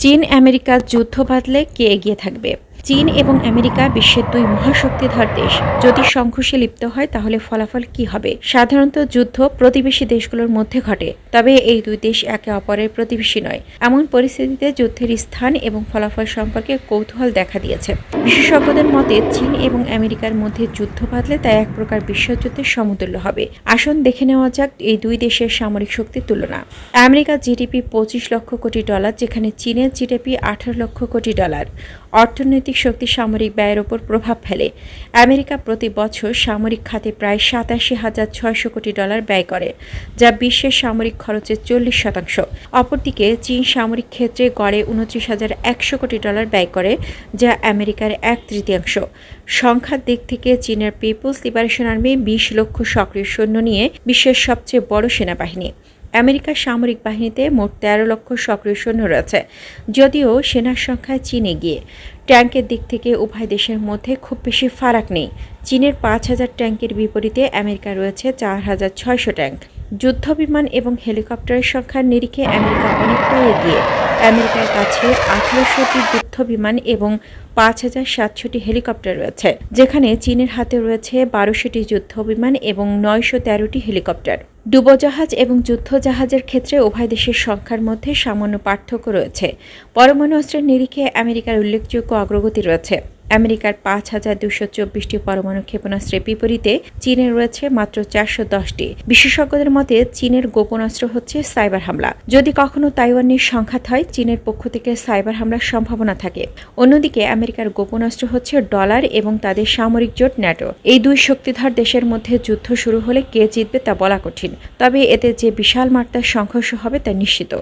চীন আমেরিকার যুদ্ধ বাঁধলে কে এগিয়ে থাকবে? চীন এবং আমেরিকা বিশ্বের দুই মহাশক্তিধর দেশ। যদি সংঘর্ষে লিপ্ত হয়, তাহলে ফলাফল কি হবে? সাধারণত যুদ্ধ প্রতিবেশী দেশগুলোর মধ্যে ঘটে, তবে এই দুই দেশ একে অপরের প্রতিবেশী নয়। এমন পরিস্থিতিতে যুদ্ধের স্থান এবং ফলাফল সম্পর্কে কৌতূহল দেখা দিয়েছে। বিশেষজ্ঞদের মতে, চীন এবং আমেরিকার মধ্যে যুদ্ধ বাঁধলে তা এক প্রকার বিশ্বযুদ্ধের সমতুল্য হবে। আসুন দেখে নেওয়া যাক এই দুই দেশের সামরিক শক্তির তুলনা। আমেরিকার জিডিপি পঁচিশ লক্ষ কোটি ডলার, যেখানে চীনের জিডিপি আঠারো লক্ষ কোটি ডলার। অর্থনৈতিক শক্তি সামরিক ব্যয়ের ওপর প্রভাব ফেলে। আমেরিকা প্রতি বছর সামরিক খাতে প্রায় সাতাশি হাজার ছয়শো কোটি ডলার ব্যয় করে, যা বিশ্বের সামরিক খরচের চল্লিশ শতাংশ। অপরদিকে চীন সামরিক ক্ষেত্রে গড়ে উনত্রিশ হাজার একশো কোটি ডলার ব্যয় করে, যা আমেরিকার এক তৃতীয়াংশ। সংখ্যার দিক থেকে চীনের পিপলস লিবারেশন আর্মি বিশ লক্ষ সক্রিয় সৈন্য নিয়ে বিশ্বের সবচেয়ে বড় সেনাবাহিনী। আমেরিকার সামরিক বাহিনীতে মোট তেরো লক্ষ সক্রিয় সৈন্য রয়েছে, যদিও সেনার সংখ্যায় চীনে গিয়ে। ট্যাঙ্কের দিক থেকে উভয় দেশের মধ্যে খুব বেশি ফারাক নেই। চীনের পাঁচ হাজার ট্যাঙ্কের বিপরীতে আমেরিকা রয়েছে চার হাজার ছয়শো ট্যাঙ্ক যুদ্ধ বিমান এবং হেলিকপ্টারের সংখ্যার নিরিখে আমেরিকা অনেকটাই এগিয়ে। আমেরিকার কাছে আঠারোশোটি যুদ্ধ বিমান এবং পাঁচ হাজার সাতশোটি হেলিকপ্টার রয়েছে, যেখানে চীনের হাতে রয়েছে বারোশোটি যুদ্ধ বিমান এবং নয়শো তেরোটি হেলিকপ্টার। ডুবোজাহাজ এবং যুদ্ধজাহাজের ক্ষেত্রে উভয় দেশের সংখ্যার মধ্যে সামান্য পার্থক্য রয়েছে। পরমাণু অস্ত্রের নিরিখে আমেরিকার উল্লেখযোগ্য অগ্রগতি রয়েছে। আমেরিকার পাঁচ হাজার দুশো চব্বিশটি পরমাণু ক্ষেপণাস্ত্রের বিপরীতে চীনের রয়েছে মাত্র চারশো দশটি। বিশেষজ্ঞদের মতে, চীনের গোপনাস্ত্র হচ্ছে সাইবার হামলা। যদি কখনো তাইওয়ানের সংঘাত হয়, চীনের পক্ষ থেকে সাইবার হামলার সম্ভাবনা থাকে। অন্যদিকে, আমেরিকার গোপনাস্ত্র হচ্ছে ডলার এবং তাদের সামরিক জোট ন্যাটো। এই দুই শক্তিধর দেশের মধ্যে যুদ্ধ শুরু হলে কে জিতবে তা বলা কঠিন। তবে এতে যে বিশাল মাত্রার সংঘর্ষ হবে তা নিশ্চিত।